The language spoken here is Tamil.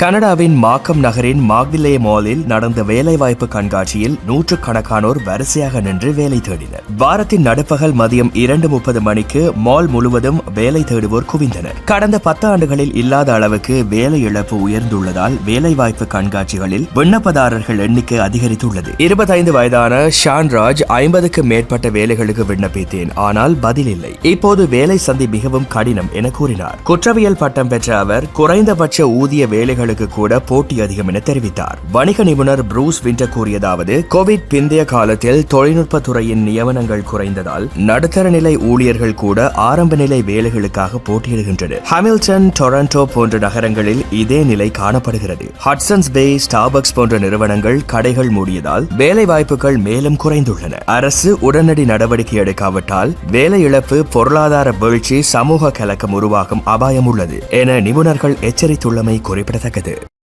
கனடாவின் மாக்கம் நகரின் மாக்விலே மாலில் நடந்த வேலைவாய்ப்பு கண்காட்சியில் நூற்றுக்கணக்கானோர் வரிசையாக நின்று வேலை தேடினர். வாரத்தின் நடுப்பகல் மதியம் இரண்டு முப்பது மணிக்கு மால் முழுவதும் வேலை தேடுவோர் குவிந்தனர். கடந்த பத்து ஆண்டுகளில் இல்லாத அளவுக்கு வேலை இழப்பு உயர்ந்துள்ளதால் வேலைவாய்ப்பு கண்காட்சிகளில் விண்ணப்பதாரர்கள் எண்ணிக்கை அதிகரித்துள்ளது. இருபத்தைந்து வயதான ஷான்ராஜ் ஐம்பதுக்கு மேற்பட்ட வேலைகளுக்கு விண்ணப்பித்தேன் ஆனால் பதில் இல்லை இப்போது வேலை சந்தி மிகவும் கடினம் என கூறினார். குற்றவியல் பட்டம் பெற்ற அவர் குறைந்தபட்ச ஊதிய வேலைகள் வேலைகளுக்கு கூட போட்டி அதிகம் என தெரிவித்தார். வணிக நிபுணர் ப்ரூஸ் வின்டர் கூறியதாவது கோவிட் பிந்தைய காலத்தில் தொழில்நுட்ப துறையின் நியமனங்கள் குறைந்ததால் நடுத்தர நிலை ஊழியர்கள் கூட ஆரம்ப நிலை வேலைகளுக்காக போட்டியிடுகின்றனர். ஹாமில்டன் டொரண்டோ போன்ற நகரங்களில் இதே நிலை காணப்படுகிறது. ஹட்சன்ஸ் பே ஸ்டார்பக்ஸ் போன்ற நிறுவனங்கள் கடைகள் மூடியதால் வேலை வாய்ப்புகள் மேலும் குறைந்துள்ளன. அரசு உடனடி நடவடிக்கை எடுக்காவிட்டால் வேலை இழப்பு பொருளாதார வீழ்ச்சி சமூக கலக்கம் உருவாகும் அபாயம் உள்ளது என நிபுணர்கள் எச்சரித்துள்ளமை குறிப்பிடத்தக்கது. كده